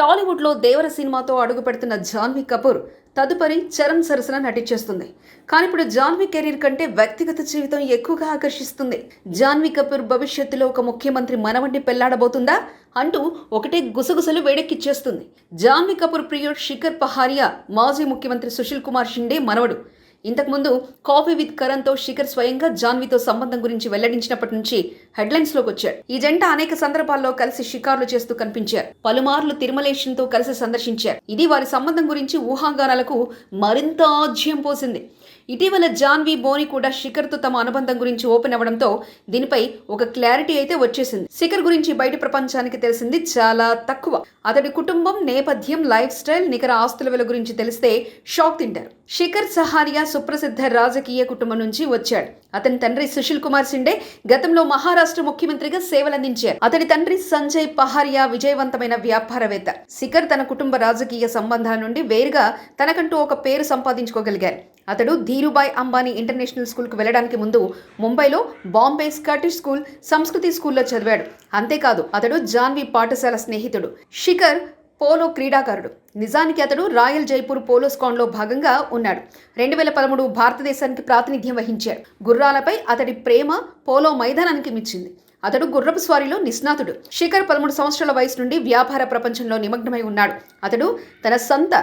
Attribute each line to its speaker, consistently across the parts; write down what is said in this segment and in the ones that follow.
Speaker 1: టాలీవుడ్లో దేవర సినిమాతో అడుగు పెడుతున్న జాన్వీ కపూర్ తదుపరి చరణ్ సరసన నటించేస్తుంది. కానీ ఇప్పుడు జాన్వీ కెరీర్ కంటే వ్యక్తిగత జీవితం ఎక్కువగా ఆకర్షిస్తుంది. జాన్వీ కపూర్ భవిష్యత్తులో ఒక ముఖ్యమంత్రి మనవంటి పెళ్ళాడబోతుందా అంటూ ఒకటే గుసగుసలు వేడెక్కిచ్చేస్తుంది. జాన్వీ కపూర్ ప్రియుడ్ శిఖర్ పహారియా మాజీ ముఖ్యమంత్రి సుశీల్ కుమార్ షిండే మనవడు. ఇంతకుముందు కాఫీ విత్ కరణ్తో శిఖర్ స్వయంగా జాన్వీతో సంబంధం గురించి వెల్లడించినప్పటి నుంచి హెడ్లైన్స్లోకి వచ్చాడు. ఈ జంట అనేక సందర్భాల్లో కలిసి షికార్లు చేస్తూ కనిపించారు. పలుమార్లు తిరుమలేషన్తో కలిసి సందర్శించారు. ఇది వారి సంబంధం గురించి ఊహాగానాలకు మరింత ఆజ్యం పోసింది. ఇటీవల జాన్వీ బోని కూడా శిఖర్తో తమ అనుబంధం గురించి ఓపెన్ అవ్వడంతో దీనిపై ఒక క్లారిటీ అయితే వచ్చేసింది. శిఖర్ గురించి బయట ప్రపంచానికి తెలిసింది చాలా తక్కువ. అతడి కుటుంబం నేపథ్యం లైఫ్ స్టైల్ నికర ఆస్తుల విలువ గురించి తెలిస్తే షాక్ తింటారు. శిఖర్ సహారియా సుప్రసిద్ధ రాజకీయ కుటుంబం నుంచి వచ్చాడు. అతని తండ్రి సుశీల్ కుమార్ సిండే గతంలో మహారాష్ట్ర ముఖ్యమంత్రిగా సేవలందించారు. అతడి తండ్రి సంజయ్ పహారియా విజయవంతమైన వ్యాపారవేత్త. శిఖర్ తన కుటుంబ రాజకీయ సంబంధాల నుండి వేరుగా తనకంటూ ఒక పేరు సంపాదించుకోగలిగారు. అతడు ధీరుబాయ్ అంబానీ ఇంటర్నేషనల్ స్కూల్కు వెళ్ళడానికి ముందు ముంబైలో బాంబే స్కాటిష్ స్కూల్ సంస్కృతి స్కూల్లో చదివాడు. అంతేకాదు అతడు జాన్వి పాఠశాల స్నేహితుడు. శిఖర్ పోలో క్రీడాకారుడు. నిజానికి అతడు రాయల్ జైపూర్ పోలో స్కాన్లో భాగంగా ఉన్నాడు. రెండు వేల పదమూడు భారతదేశానికి ప్రాతినిధ్యం వహించాడు. గుర్రాలపై అతడి ప్రేమ పోలో మైదానానికి మిచ్చింది. అతడు గుర్రపు స్వారీలో నిష్ణాతుడు శిఖర్ పదమూడు సంవత్సరాల వయసు నుండి వ్యాపార ప్రపంచంలో నిమగ్నమై ఉన్నాడు. అతడు తన సొంత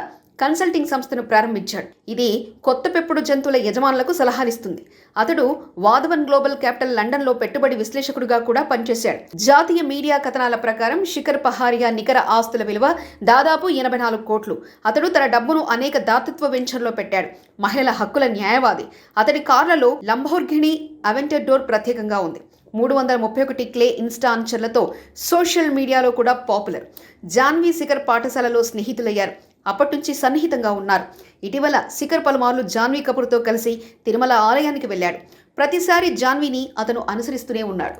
Speaker 1: కన్సల్టింగ్ సంస్థను ప్రారంభించాడు. ఇది కొత్త పెప్పుడు జంతువుల యజమానులకు సలహాలిస్తుంది. అతడు వాధవన్ గ్లోబల్ క్యాపిటల్ లండన్లో పెట్టుబడి విశ్లేషకుడుగా కూడా పనిచేశాడు. జాతీయ మీడియా కథనాల ప్రకారం శిఖర్ పహారియా నికర ఆస్తుల విలువ దాదాపు ఎనభై నాలుగు కోట్లు. అతడు తన డబ్బును అనేక దాతృత్వ వెంచర్లో పెట్టాడు. మహిళల హక్కుల న్యాయవాది. అతడి కార్లలో లంబోర్గిని అవెంటెడోర్ ప్రత్యేకంగా ఉంది. మూడు వందల ముప్పై ఒకటి క్లే ఇన్స్టా అంచర్లతో సోషల్ మీడియాలో కూడా పాపులర్. జాన్వీ శిఖర్ పాఠశాలలో స్నేహితులయ్యారు. అప్పటి నుంచి సన్నిహితంగా ఉన్నారు. ఇటీవల శిఖర్ పలుమార్లు జాన్వీ కపూర్తో కలిసి తిరుమల ఆలయానికి వెళ్ళాడు. ప్రతిసారి జాన్వీని అతను అనుసరిస్తూనే ఉన్నాడు.